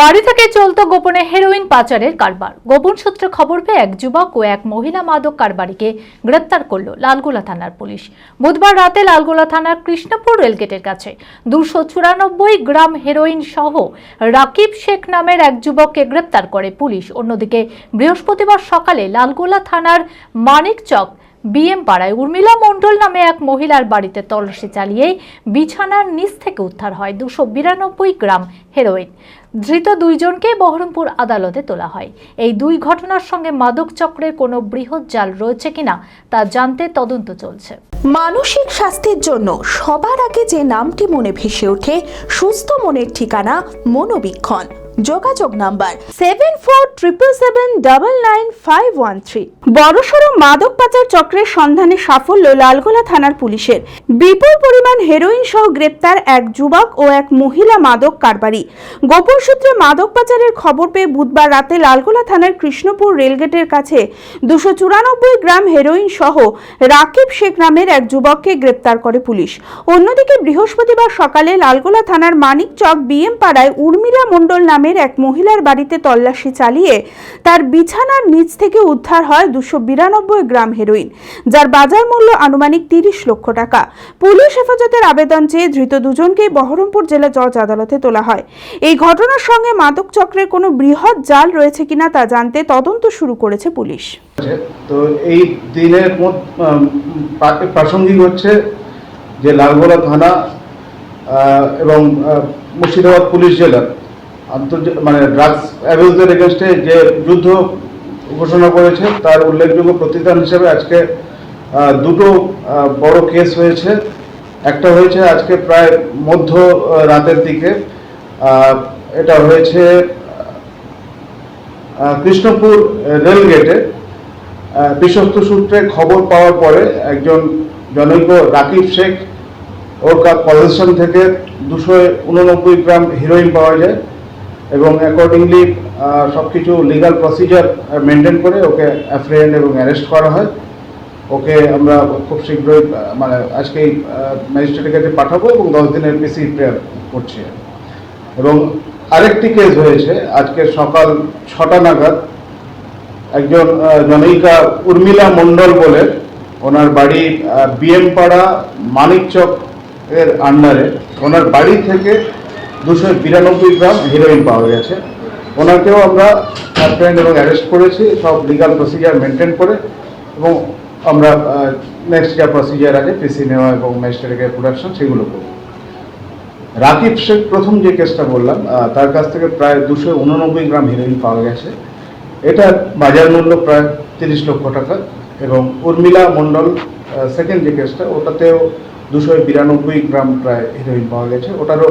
বাড়ি থেকে চলত গোপনে হেরোইন পাচারের কারবার। গোপন সূত্রে খবর পেয়ে এক যুবক ও এক মহিলা মাদক কারবারিকে গ্রেপ্তার করল লালগোলা থানার পুলিশ। বুধবার রাতে লালগোলা থানার কৃষ্ণপুর রেলগেটের কাছে দুশো চুরানব্বই গ্রাম হেরোইন সহ রাকিব শেখ নামের এক যুবককে গ্রেপ্তার করে পুলিশ। অন্যদিকে বৃহস্পতিবার সকালে লালগোলা থানার মানিকচক বিএম পাড়ায় উর্মিলা মণ্ডল নামে এক মহিলার বাড়িতে তল্লাশি চালিয়ে বিছানার নিচ থেকে উদ্ধার হয় দুশো বিরানব্বই গ্রাম হেরোইন ধৃত দুইজনকে বহরমপুর আদালতে তোলা হয়। এই দুই ঘটনার সঙ্গে মাদক চক্রের কোনো বৃহৎ জাল রয়েছে কিনা তা জানতে তদন্ত চলছে। মানসিক স্বাস্থ্যের জন্য সবার আগে যে নামটি মনে ভেসে ওঠে, সুস্থ মনের ঠিকানা মনোবীক্ষণ। যোগাযোগ number seven four triple seven double nine five one three বড়সড় মাদক পাচার চক্রের সন্ধানে সাফল্য লালগোলা থানার পুলিশের। বিপুল পরিমাণ হেরোইন সহ গ্রেপ্তার এক যুবক ও এক মহিলা মাদক কারবারি। গোপন সূত্রে মাদক পাচারের খবর পেয়ে বুধবার রাতে লালগোলা থানার কৃষ্ণপুর রেলগেটের কাছে দুশো চুরানব্বই গ্রাম হেরোইন সহ রাকিব শেখ নামের এক যুবককে গ্রেপ্তার করে পুলিশ। অন্যদিকে বৃহস্পতিবার সকালে লালগোলা থানার মানিকচক বিএম পাড়ায় উর্মিলা মণ্ডল নামের এক মহিলার বাড়িতে তল্লাশি চালিয়ে তার বিছানার নিচ থেকে উদ্ধার হয় দুশো বিরানব্বই গ্রাম হেরোইন, যার বাজার মূল্য আনুমানিক তিরিশ লক্ষ টাকা। পুলিশ হেফাজতের আবেদন চেয়ে ধৃত দুজনকেই বহরমপুর জেলা জজ আদালতে তোলা হয়। এই ঘটনার সঙ্গে মাদক চক্রের কোনো বৃহৎ জাল রয়েছে কিনা তা জানতে তদন্ত শুরু করেছে পুলিশ। তো এই দিনের প্রাসঙ্গিক হচ্ছে যে লালগোলা থানা এবং মুর্শিদাবাদ পুলিশ জেলা। আন্তর্জাতিক মানে ড্রাগস অ্যাবিউজের এগেনস্টে যে যুদ্ধ ঘোষণা করেছে, তার উল্লেখযোগ্য প্রতিদান হিসেবে আজকে দুটো বড় কেস হয়েছে। একটা হয়েছে আজকে প্রায় মধ্য রাতের দিকে। এটা হয়েছে কৃষ্ণপুর রেল গেটে। বিশ্বস্ত সূত্রে খবর পাওয়ার পরে একজন জনৈক রাকিব শেখ ওর পজিশন থেকে দুশো উননব্বই গ্রাম হিরোইন পাওয়া যায়। এবং অ্যাকর্ডিংলি সব কিছু লিগাল প্রসিজার মেনটেন করে ওকে অ্যাফ্রেন্ড এবং অ্যারেস্ট করা হয়। ওকে আমরা খুব শীঘ্রই মানে আজকেই ম্যাজিস্ট্রেটের কাছে পাঠাবো এবং দশ দিনের পিসি প্রেয়ার করছি। এবং আরেকটি কেস হয়েছে, আজকে সকাল ছটা নাগাদ একজন জনৈকা উর্মিলা মণ্ডল বলে, ওনার বাড়ি বিএম পাড়া মানিকচক এর আন্ডারে ওনার বাড়ি থেকে দুশো বিরানব্বই গ্রাম হিরোইন পাওয়া গেছে ওনাকেও আমরা অ্যাপ্রেন্ড এবং অ্যারেস্ট করেছি, সব লিগাল প্রসিজার মেনটেন করে এবং আমরা নেক্সট যা প্রসিজার আছে পিসি নেওয়া এবং ম্যাজিস্ট্রেটের প্রোডাকশন সেগুলো করব। রাকিব শেখ, প্রথম যে কেসটা বললাম তার কাছ থেকে প্রায় দুশো উননব্বই গ্রাম হিরোইন পাওয়া গেছে এটা বাজার মূল্য প্রায় তিরিশ লক্ষ টাকা এবং উর্মিলা মণ্ডল সেকেন্ড যে কেসটা ওটাতেও দুশো বিরানব্বই গ্রাম প্রায় হিরোইন পাওয়া গেছে ওটারও